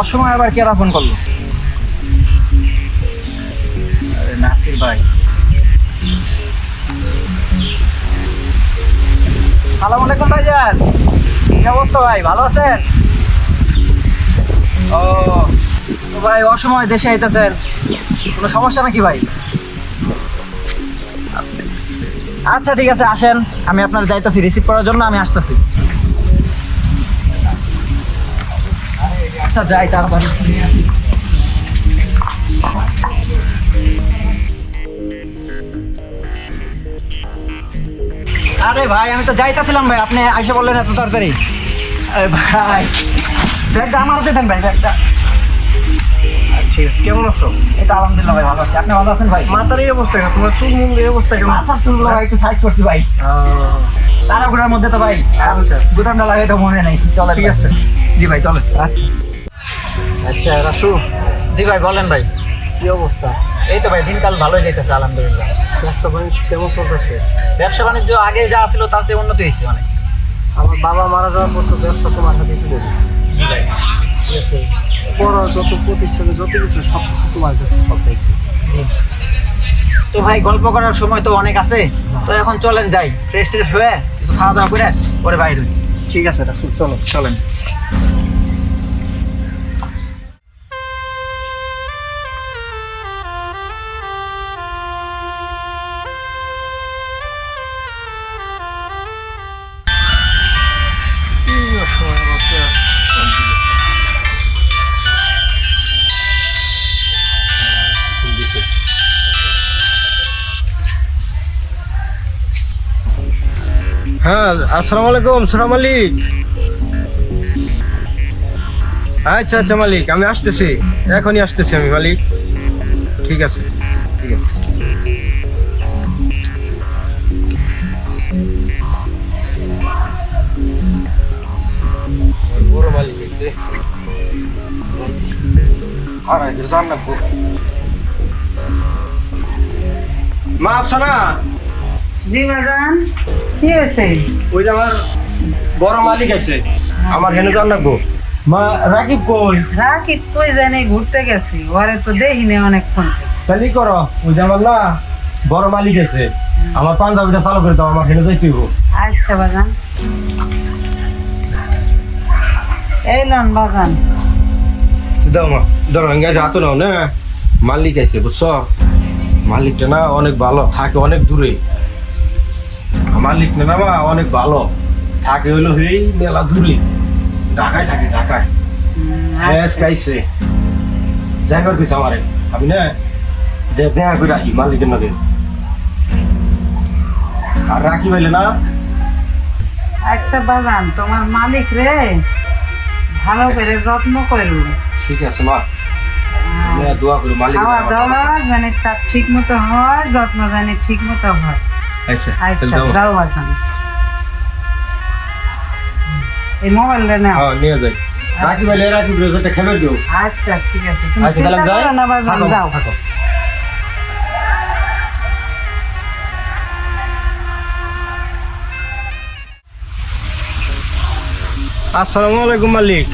অসময় আবার কেরা ফোন করল? নাসির ভাই। সালাম আলাইকুম ভাইজান। কি অবস্থা ভাই, ভালো আছেন? ও ভাই অসময় দেশে আইতেছেন। কোনো সমস্যা নাকি ভাই? আচ্ছা ঠিক আছে, আসেন। আমি আপনার যাইতাছি রিসিভ করার জন্য আমি আসতেছি। আচ্ছা যাই তাড়াতাড়ি আরে ভাই আমি তো যাইতাছিলাম ভাই আপনি আইসে বললেন এত তাড়াতাড়ি। আরে ভাই ব্যাগটা আমার হাতে দেন ভাই ব্যাগটা। ঠিক আছে কেমন আছো? এটা আলহামদুলিল্লাহ ভাই ভালো আছি। আপনি ভালো আছেন ভাই? মাথার এই অবস্থা তোমার চুল মুল এই অবস্থা কেন মাথার চুলগুলো ভাই একটু সাইড করছি ভাই। তাড়াহুড়ার মধ্যে তো ভাই আচ্ছা। গুদামটা লাগাই তো মনে নেই চলে ঠিক আছে। জি ভাই চলে আচ্ছা। আচ্ছা রাসু জি ভাই বলেন ভাই। কি অবস্থা? এই তো ভাই দিনকাল ভালোই যাইতেছে আলহামদুলিল্লাহ। ব্যবসা বাণিজ্য কেমন চলতেছে? ব্যবসা বাণিজ্য আগে যা ছিল তার চেয়ে উন্নতি হয়েছে অনেক। আমার বাবা মারা যাওয়ার পর তো ব্যবসা তোমার হাতে তুলে ভাই। ঠিক আছে? বড় যত প্রতিষ্ঠানে যত কিছু সব কিছু তোমার কাছে সব তো ভাই গল্প করার সময় তো অনেক আছে। তো এখন চলেন যাই ফ্রেশ ট্রেশ হয়ে কিছু খাওয়া দাওয়া করে পরে বাইরে। ঠিক আছে চলো। চলেন। হ্যাঁ আসসালামু আলাইকুম ছোটা মালিক। আচ্ছা আচ্ছা মালিক, আমি আসতেছি। এখনই আসতেছি আমি, মালিক। ঠিক আছে ঠিক আছে। মা, আফসানা? জি বাজান কি হয়েছে? ওই যে আমার বড় মালিক আছে আমার হেনে জান রাখব মা রাকিব কই? রাকিব কই জানি ঘুরতে গেছি। ওরে তো দেখিনি অনেকক্ষণ থেকে। তাহলে করো ওই যে আমার না বড় মালিক আছে আমার পাঞ্জাবিটা চালু করে দাও আমার হেনে যাইতে হইব। আচ্ছা বাজান এই লন বাজান দাও মা ধরো গাড়ি হাতে নাও না? মালিক আছে বুঝছ? মালিকটা না অনেক ভালো থাকে অনেক দূরে। মালিক না মা অনেক ভালো। থাকে হইল এই মেলা দূরে ঢাকায় থাকে ঢাকায়। হ্যাঁ আচ্ছা। খাইছে। যাই কর কিছু আমারে। আমি না যে দেখা করে রাখি মালিকের নদী আর রাখি পাইলে না? আচ্ছা বাজান তোমার মালিক রে। ভালো করে যত্ন করু ঠিক আছে মা। আমি দোয়া করি মালিক খাওয়া দাওয়া জানি তার ঠিক মতো হয় যত্ন জানি ঠিক মতো হয়। আচ্ছা আচ্ছা যাও। যাও এই মোবাইলটা নাও। হ্যাঁ নিয়ে যাই। রাখি পাইলে রাখি ব্রেজটা খেলে দিও আচ্ছা ঠিক আছে। তুমি আচ্ছা চিন্তা করো না বাজান যাও। থাকো। আসসালামু আলাইকুম মালিক।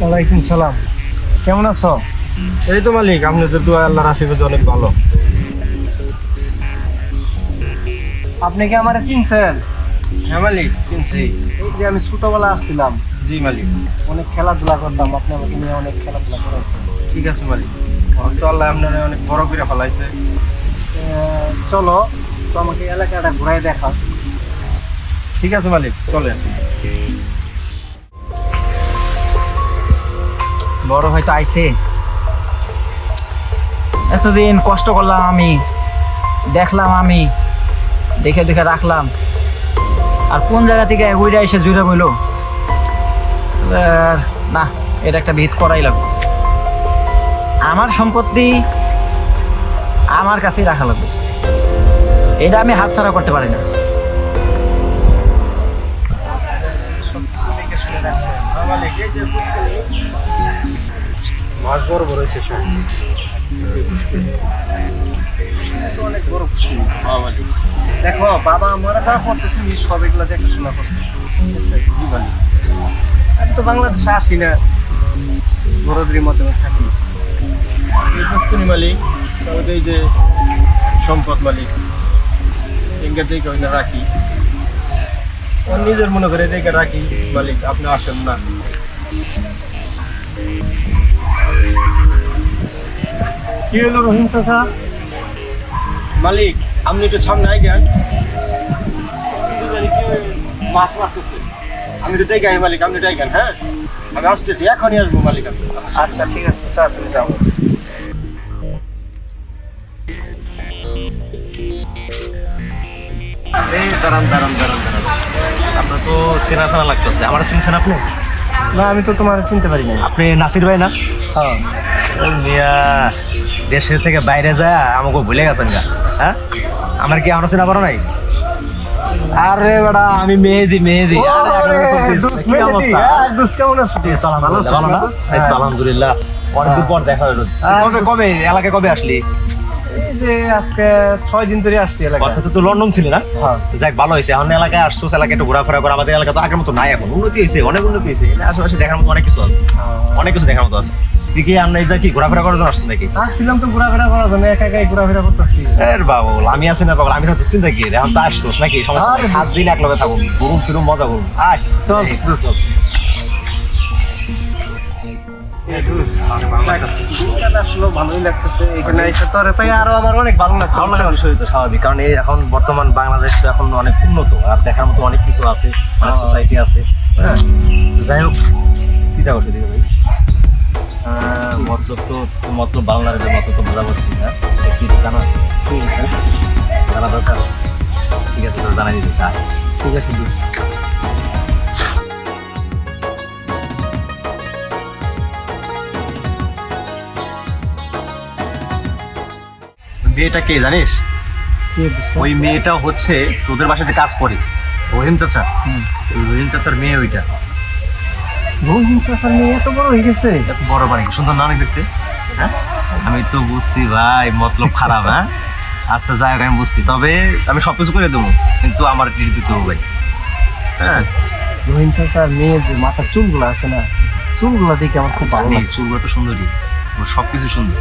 ওয়ালাইকুম সালাম। কেমন আছো? এই তো মালিক আপনাদের দোয়া আল্লাহর আশীর্বাদে অনেক ভালো। আপনি কি আমারে চিনছেন? হ্যাঁ মালিক চিনছি। এই যে আমি ছোটবেলা আসছিলাম। জি মালিক। অনেক খেলাধুলা করতাম আপনি আমাকে নিয়ে অনেক খেলাধুলা করাইতেন ঠিক আছে মালিক। তো আল্লাহ আপনার অনেক বড় করে ফেলাইছে। চলো তো আমাকে এলাকাটা ঘুরাই দেখা ঠিক আছে মালিক চলেন। বড় হয়তো আইছে। এতদিন কষ্ট করলাম আমি দেখলাম আমি। দেখে দেখে রাখলাম। আর কোন জায়গা থেকে উইরা এসে জুড়ে বইল? না এটা একটা ভিত করাই লাগবে। আমার সম্পত্তি আমার কাছেই রাখা লাগবে। এটা আমি হাত হাতছাড়া করতে পারি না। মাছ বড় বড় হয়েছে সব। অনেক বড় খুশি দেখো বাবা মারা যাওয়ার পর তো তুমি সব এগুলো দেখাশোনা করছ। ঠিক আছে? আমি তো বাংলাদেশে আসি না। বড়দের মাধ্যমে থাকি। মালিক এই যে সম্পদ মালিক এঙ্গা ওই রাখি। নিজের মনে করে দেখে রাখি মালিক আপনি আসেন না। কি হলো রহিম চাচা? মালিক আপনি একটু সামনে আই গেন মাছ মারতেছে? আমি তো দেখে আই মালিক আপনি দেখেন হ্যাঁ? আমি আসতেছি এখনই আসব মালিক আমি আচ্ছা ঠিক আছে স্যার তুমি যাও এই দাঁড়ান দাঁড়ান দাঁড়ান দাঁড়ান। আপনার তো চেনা চেনা লাগতেছে। আমার চিনছেন আপনি? না আমি তো তোমার চিনতে পারি না আপনি নাসির ভাই না? হ্যাঁ। মিয়া দেশের থেকে বাইরে যায় আমাকে ভুলে গেছেন গা। হ্যাঁ? আমার কি আমার চেনা পারো নাই? আরে বেটা আমি মেহেদি মেহেদি। এই তো আলহামদুলিল্লাহ, অনেকদিন পর দেখা হলো। হ্যাঁ। কবে কবে? এলাকায় কবে আসলি? যে আজকে ছয় দিন ধরে আসছি এলাকায়। আচ্ছা তো লন্ডন ছিলি না? হ্যাঁ। যাক ভালো হয়েছে। এখন এলাকায় আসছোস এলাকায় একটু ঘোরাফেরা করে। আমাদের এলাকা তো আগের মতো নাই এখন। উন্নতি হয়েছে অনেক উন্নতি হয়েছে। আশেপাশে দেখার মতো অনেক কিছু আছে। অনেক কিছু দেখার মতো আছে। কি আমরা এই কি ঘোরাফেরা করার জন্য আসছিস নাকি? আসছিলাম তো ঘোরাফেরা করার জন্য একা একাই ঘোরাফেরা করতেছি। এর বাবা আমি আছি না বাবা আমি তো চিন্তা কি এখন তো আসছোস নাকি? সমস্যা সাত দিন এক লগে থাকুন ঘুরুম ফিরুম মজা করুন আয় চল। চল। ভালোই লাগতেছে এখানে এসে তোরে আরও আমার অনেক ভালো লাগছে ভালো লাগার বিষয় তো স্বাভাবিক কারণ এই এখন বর্তমান বাংলাদেশ তো এখন অনেক উন্নত আর দেখার মতো অনেক কিছু আছে অনেক হ্যাঁ। সোসাইটি আছে। হ্যাঁ যাই হোক কি দেখো সেদিকে ভাই? আহ, মতলব তো মতলব বাংলাদেশের মতো তো বোঝা পারছি না। কি জানা জানা দরকার? ঠিক আছে তো জানাই দিতেছে আয় ঠিক আছে মেয়েটা কে জানিস? ওই মেয়েটা হচ্ছে তোদের বাসায় যে কাজ করে। রহিম চাচা। ওই রহিম চাচার মেয়ে ওইটা। মেয়ে এত বড় হয়ে গেছে। এত বড় বাড়ি সুন্দর না অনেক দেখতে হ্যাঁ? আমি তো বুঝছি ভাই মতলব খারাপ হ্যাঁ? আচ্ছা যাই হোক আমি বুঝছি। তবে আমি সব কিছু করে দেবো কিন্তু আমার ট্রিট দিতে হবে। হ্যাঁ? রহিম চাচার মেয়ে যে মাথার চুলগুলো আছে না চুলগুলো দেখে আমার খুব ভালো জানি চুলগুলো তো সুন্দরই সব কিছু সুন্দর।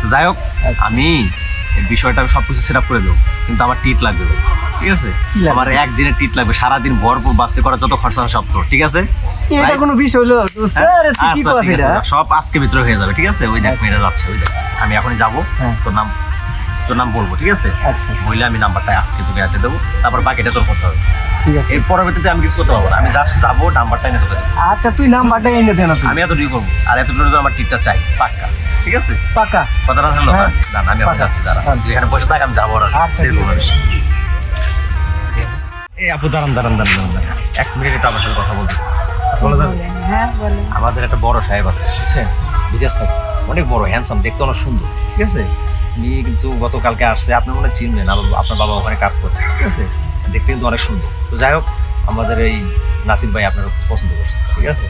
তো যাই হোক আচ্ছা। আমি এই বিষয়টা আমি সব কিছু সেট আপ করে দেবো কিন্তু আমার টিট লাগবে ঠিক আছে? আমার একদিনের টিট লাগবে সারাদিন ভরপুর বাঁচতে করার যত খরচা সব তোর ঠিক আছে? এটা কোনো বিষয় হলো? হ্যাঁ? তুই কি আচ্ছা, কর আছে, এটা সব আজকে ভিতরে হয়ে যাবে ঠিক আছে ওই দেখ আচ্ছা। মেয়েরা যাচ্ছে ওই দেখ আমি এখনই যাব হ্যাঁ। তোর নাম তোর নাম বলব ঠিক আছে আচ্ছা বললে আমি নাম্বারটা আজকে তোকে আগে দেবো তারপর বাকিটা তোর করতে হবে ঠিক আছে এর পরবর্তীতে আমি কিছু করতে পারব না আমি জাস্ট যাব নাম্বারটা এনে তোকে আচ্ছা তুই নাম্বারটা এনে দে না আমি এতটুকু করব আর এতটুকু জন্য আমার টিটটা চাই পাক্কা ঠিক আছে পাকা কথাটা থাকল হ্যাঁ। না না আমি এখন যাচ্ছি দাঁড়া হ্যাঁ। তুই এখানে বসে থাক আমি যাব আর আচ্ছা। এই আপু দাঁড়ান দাঁড়ান দাঁড়ান দাঁড়ান। এক মিনিট আমার সাথে কথা বলতেছি বলে যাবে হ্যাঁ আমাদের একটা বড় সাহেব আছে বুঝছেন? বিদেশ থাকে। অনেক বড় হ্যান্ডসাম দেখতে অনেক সুন্দর ঠিক আছে? উনি কিন্তু গতকালকে আসছে আপনি মনে চিনবেন আপনার বাবা ওখানে কাজ করে ঠিক আছে? দেখতে কিন্তু অনেক সুন্দর। তো যাই হোক আমাদের এই নাসির ভাই আপনার পছন্দ করছে ঠিক আছে?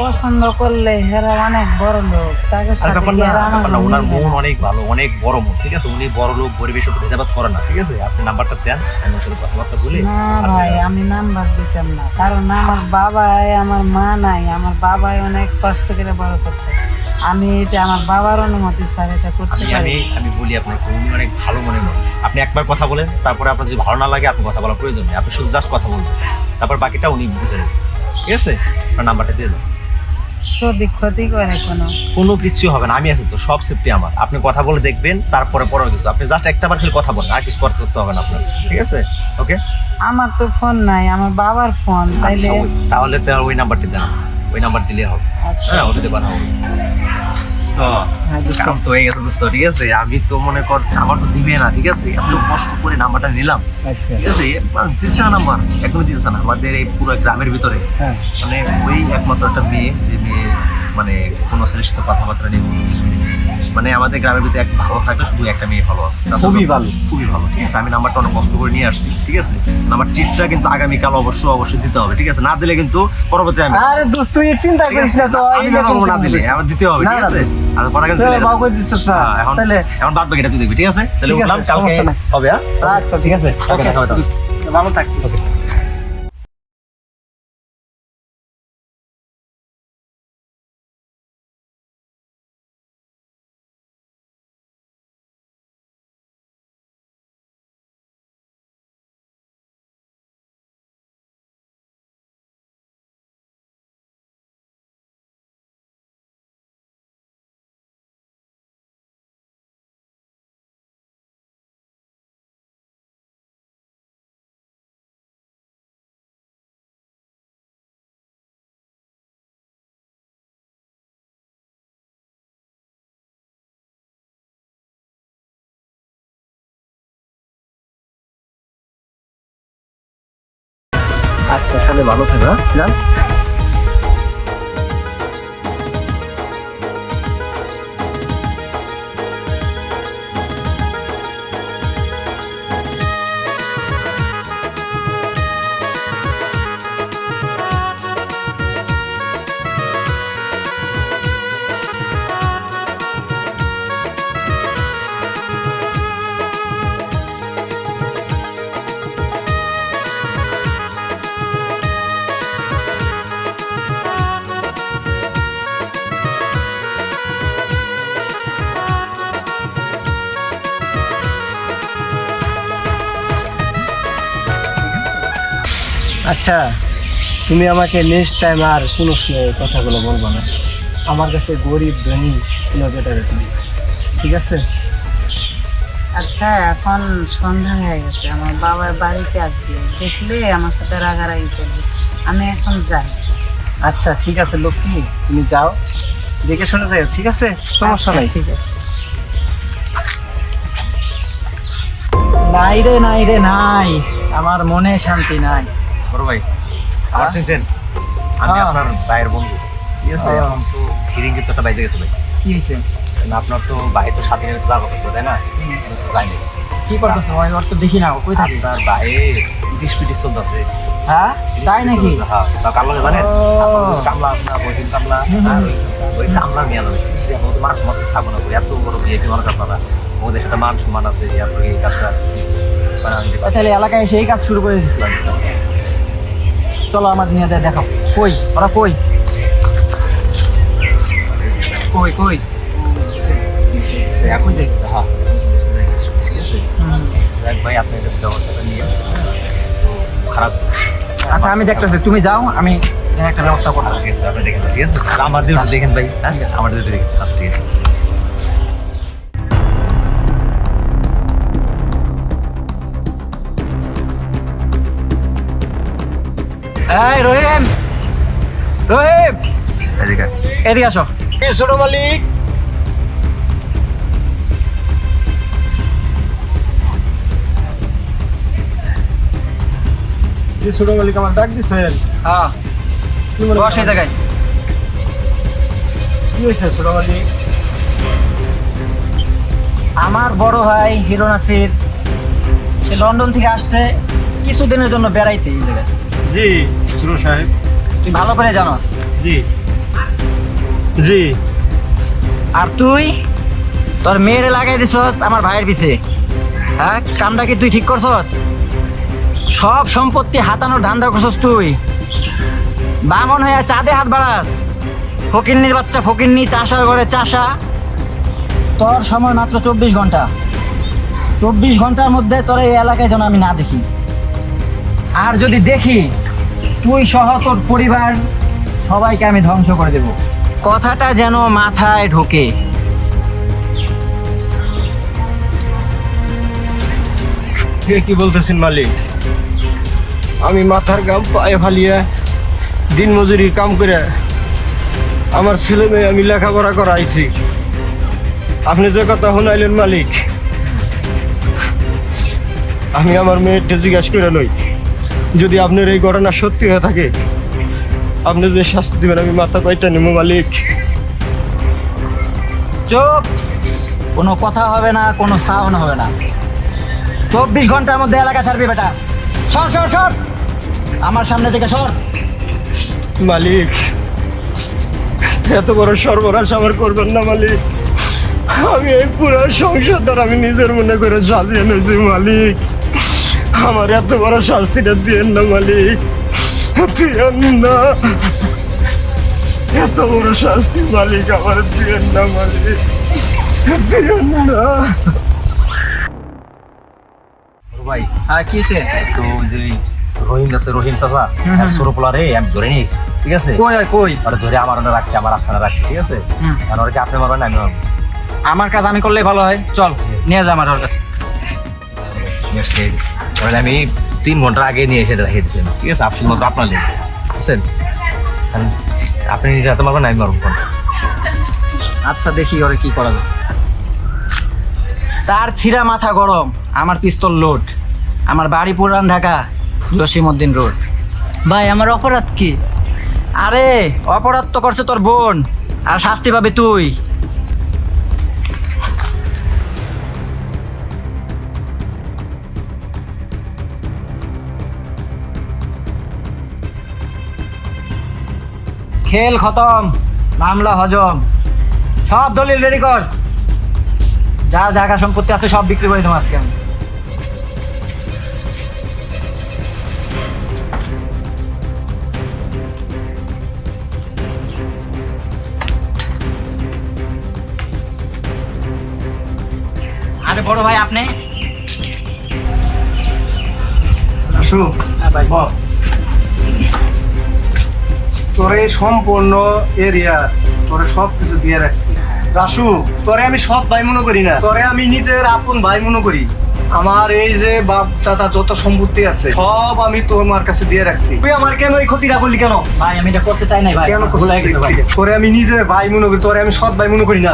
পছন্দ করলে হেরা অনেক বড় লোক তাকে সাথে ওনার মন অনেক ভালো অনেক বড় মন ঠিক আছে? উনি বড় লোক পরিবেশ একটু ভেজাবাদ করে না ঠিক আছে? আপনি নাম্বারটা দেন আমি সাথে কথাবার্তা বলে। না ভাই আমি নাম্বার দিতাম না কারণ আমার বাবাই আমার মা নাই আমার বাবাই অনেক কষ্ট করে বড় করছে। আমি এটা আমার বাবার অনুমতি স্যার এটা করতে আমি পারি আমি বলি আপনাকে উনি অনেক ভালো মনে মন আপনি একবার কথা বলেন তারপরে আপনার যদি ভালো না লাগে আপনি কথা বলার প্রয়োজন নেই। আপনি শুধু জাস্ট কথা বলবেন তারপর বাকিটা উনি বুঝে নেবেন। ঠিক আছে? আপনার নাম্বারটা দিয়ে দেন। যদি ক্ষতি করে কোনো। কোনো কিছু হবে না আমি আছি তো সব সেফটি আমার। আপনি কথা বলে দেখবেন তারপরে পরে কিছু। আপনি জাস্ট একটা বার খালি কথা বলেন আর কিছু করতে করতে হবে না আপনার। ঠিক আছে? ওকে আমার তো ফোন নাই আমার বাবার ফোন তাইলে আচ্ছা তাহলে তো ওই নাম্বারটি দেন। ওই নাম্বার দিলে হবে। আচ্ছা। হ্যাঁ ওটাতে হ্যাঁ, দোস্ত। কাম তো হয়ে গেছে দোস্ত ঠিক আছে? আমি তো মনে কর আমার তো দিবে না ঠিক আছে? এত কষ্ট করে নাম্বারটা নিলাম আচ্ছা। ঠিক আছে? দিচ্ছে না নাম্বার একদমই দিচ্ছে না। আমাদের এই পুরো গ্রামের ভিতরে। হ্যাঁ। মানে ওই একমাত্র একটা মেয়ে যে মেয়ে মানে কোনো ছেলের সাথে কথাবার্তা নেই। মানে আমাদের গ্রামের ভিতরে এক ভালো থাকলে শুধু একটা মেয়ে ভালো আছে। খুবই ভালো। খুবই ভালো। ঠিক আছে আমি নাম্বারটা অনেক কষ্ট করে নিয়ে আসছি ঠিক আছে? আমার টিপটা কিন্তু আগামীকাল অবশ্যই অবশ্যই দিতে হবে ঠিক আছে? না দিলে কিন্তু পরবর্তী আমি আরে দোস্ত তুই চিন্তা করিস না তো আমি না দিলে আমার দিতে হবে ঠিক আছে? আর পরে কিন্তু বাবা কই দিছিস না। হ্যাঁ, এখন তাহলে এখন বাদ বাকিটা তুই দেখবি ঠিক আছে? তাহলে উঠলাম কালকে হবে হ্যাঁ? আচ্ছা ঠিক আছে? ওকে, দেখা হবে তাহলে। আচ্ছা তাহলে ভালো থাকো হ্যাঁ? আচ্ছা তুমি আমাকে নেক্সট টাইম আর কোনো সময় কথাগুলো বলব না। আমার কাছে গরিব ধনী কোনো বেটারে তুমি ঠিক আছে? আচ্ছা এখন সন্ধ্যা হয়ে গেছে। আমার বাবার বাড়িতে আসবে। দেখলে আমার সাথে রাগারাগি করবে। আমি এখন যাই। আচ্ছা ঠিক আছে লক্ষ্মী তুমি যাও। দেখে শুনে যাও ঠিক আছে? সমস্যা নাই। আচ্ছা, ঠিক আছে। নাই রে নাই রে নাই। আমার মনে শান্তি নাই। বড় ভাই আমি। আপনার ভাইয়ের বন্ধু। ঠিক আছে। হ্যাঁ। এখন তো ফিরিঙ্গি তো একটা বাইজে গেছে ভাই। কি হয়েছে? না, আপনার তো ভাই তো দিনের যাওয়ার কথা তাই না? কিন্তু যায়নি কি করতেছো? ভাই ওর তো দেখি না ও কই থাকে? ইটিস পিটিস চলতেছে। হ্যাঁ? তাই নাকি? হ্যাঁ। তা জানেন? কামলা আপনার বৈদিন কামলা ওই- কামলা নিয়ে রয়েছে এখন তো মানুষ মাত্র থাকব না এত বড় বিয়ে কি মানুষ আপনারা? ওদের সাথে মান সম্মান আছে এত এই কাজটা তাহলে এলাকায় এসে এই কাজ শুরু করে দিচ্ছে চলো আমার নিয়ে যায় দেখাও। কই? ওরা কই? কই কই? এখন যে হ্যাঁ ঠিক আছে? দেখ ভাই আপনি ব্যবস্থাটা নিয়ে খারাপ। আচ্ছা আমি দেখতেছি। তুমি যাও আমি একটা ব্যবস্থা করব ঠিক আছে আপনি দেখেন ঠিক আছে? আমার দিয়ে দেখেন ভাই। হ্যাঁ? আমার দেখেন। আচ্ছা ঠিক আছে। এই রহিম। রহিম। এদিকে। এদিকে আসো। ছোট মালিক। ছোট মালিক আমার ডাক দিছেন? হ্যাঁ। কি বস জায়গায়। কি হয়েছে ছোট মালিক? আমার বড় ভাই হিরো নাসির সে লন্ডন থেকে আসছে কিছুদিনের জন্য বেড়াইতে এই জায়গায়। জি ছোট সাহেব। তুই ভালো করে জানো। জি। জি। আর তুই? তোর মেয়েরে লাগাই দিছস আমার ভাইয়ের পিছে। হ্যাঁ কামটা কি তুই ঠিক করছস? সব সম্পত্তি হাতানোর ধান্দা করছস তুই। বামন হয়ে চাঁদে হাত বাড়াস। ফকিন্নির বাচ্চা ফকিন্নি চাষার ঘরে চাষা। তোর সময় মাত্র চব্বিশ ঘণ্টা। চব্বিশ ঘণ্টার মধ্যে তোর এই এলাকায় যেন আমি না দেখি। আর যদি দেখি তুই সহ তোর পরিবার সবাইকে আমি ধ্বংস করে দেব। কথাটা যেন মাথায় ঢোকে। কে কি বলতেছেন, মালিক? আমি মাথার গাম পায়ে ফালিয়ে দিন মজুরি কাম করে আমার ছেলে মেয়ে আমি লেখাপড়া করাইছি। আপনি যে কথা শোনাইলেন, মালিক, আমি আমার মেয়েরটা জিজ্ঞাসা করে লই। যদি আপনার এই ঘটনা সত্যি হয়ে থাকে আপনি যদি শাস্তি দেবেন আমি মাথা পাইটা নেব মালিক। চোখ কোনো কথা হবে না কোনো সাউন্ড হবে না। চব্বিশ ঘণ্টার মধ্যে এলাকা ছাড়বি বেটা। সর সর সর। আমার সামনে থেকে সর। মালিক এত বড় সর্বনাশ আমার করবেন না মালিক। আমি এই পুরো সংসারটার আমি নিজের মনে করে সাজিয়ে নিয়েছি মালিক। আমার এত বড় শাস্তিটা দিয়েন না মালিক। দিয়েন না। এত বড় শাস্তি মালিক আমার দিয়েন না মালিক। দিয়েন না। ভাই হ্যাঁ কি হয়েছে তো যে রহিম আছে রহিম চাচা আমি ধরে নিয়েছি ঠিক আছে? কই কই? ধরে আমার রাখছি আমার রাখছি ঠিক আছে? হুম। কারণ ওরা আপনি মারবেন আমি মারবো? আমার কাজ আমি করলে ভালো হয়। চল নিয়ে যা আমার ওর কাছে। ওরা আমি তিন ঘণ্টা আগে নিয়ে এসে রেখে দিয়েছেন ঠিক আছে? আপনি মাত্র আপনার লেগে। বুঝছেন? আপনি নিজে হাতে মারবেন আমি মারবো আচ্ছা দেখি ওরে কি করা যায়। তার ছিঁড়া মাথা গরম আমার পিস্তল লোড। আমার বাড়ি পুরান ঢাকা জসিমউদ্দিন রোড। ভাই আমার অপরাধ কি? আরে অপরাধ তো করছে তোর বোন আর শাস্তি পাবে তুই। খেল খতম মামলা হজম। সব দলিল রেডি কর। যা জায়গা সম্পত্তি আছে সব বিক্রি করে দেবো আজকে আমি। আরে বড় ভাই আপনি? আসু ভাই। বল। তোরে সম্পূর্ণ এরিয়া তোরে সব কিছু দিয়ে রাখছি। রাসু তোরে আমি সৎ ভাই মনে করি না। তোরে আমি নিজের আপন ভাই মনে করি। আমার এই যে বাপ দাদা যত সম্পত্তি আছে সব আমি তোমার কাছে দিয়ে রাখছি। তুই আমার কেন এই ক্ষতিটা করলি কেন? ভাই আমি এটা করতে চাই নাই ভাই। কেন তোরে আমি নিজের ভাই মনে করি তোরে আমি সৎ ভাই মনে করি না।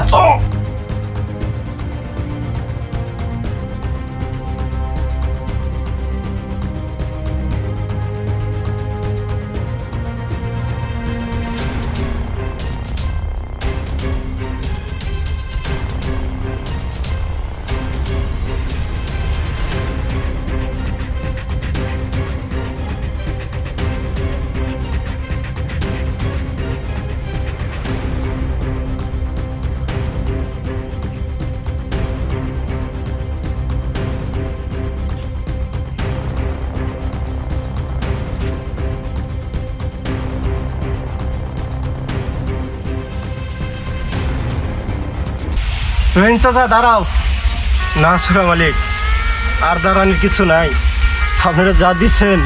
রহিন চাচা দাঁড়াও। না সুরা মালিক আর দাঁড়ানোর কিছু নাই। আপনারা যা দিচ্ছেন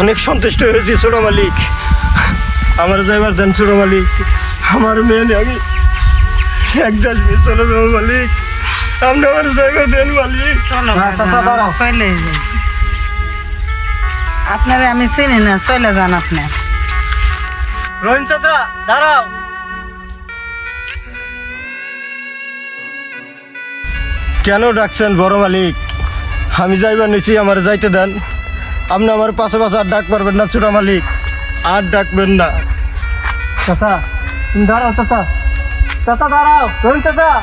অনেক সন্তুষ্ট হয়েছি ছোট মালিক। আমার ড্রাইভার দেন ছোট মালিক। আমার মেয়ে আমি এক দেশ নিয়ে চলে যাব মালিক। আপনি আমার ড্রাইভার দেন মালিক। চলো আপনারে আমি চিনি না চলে যান আপনি। রহিন চাচা দাঁড়াও। কেন ডাকছেন বড় মালিক? আমি যাইবার নিছি, আমার যাইতে দেন। আপনি আমার পাশে পাশে আর ডাক পারবেন না ছোট মালিক। আর ডাকবেন না। চাচা, তুমি দাঁড়াও, চাচা। চাচা, দাঁড়াও। চাচা।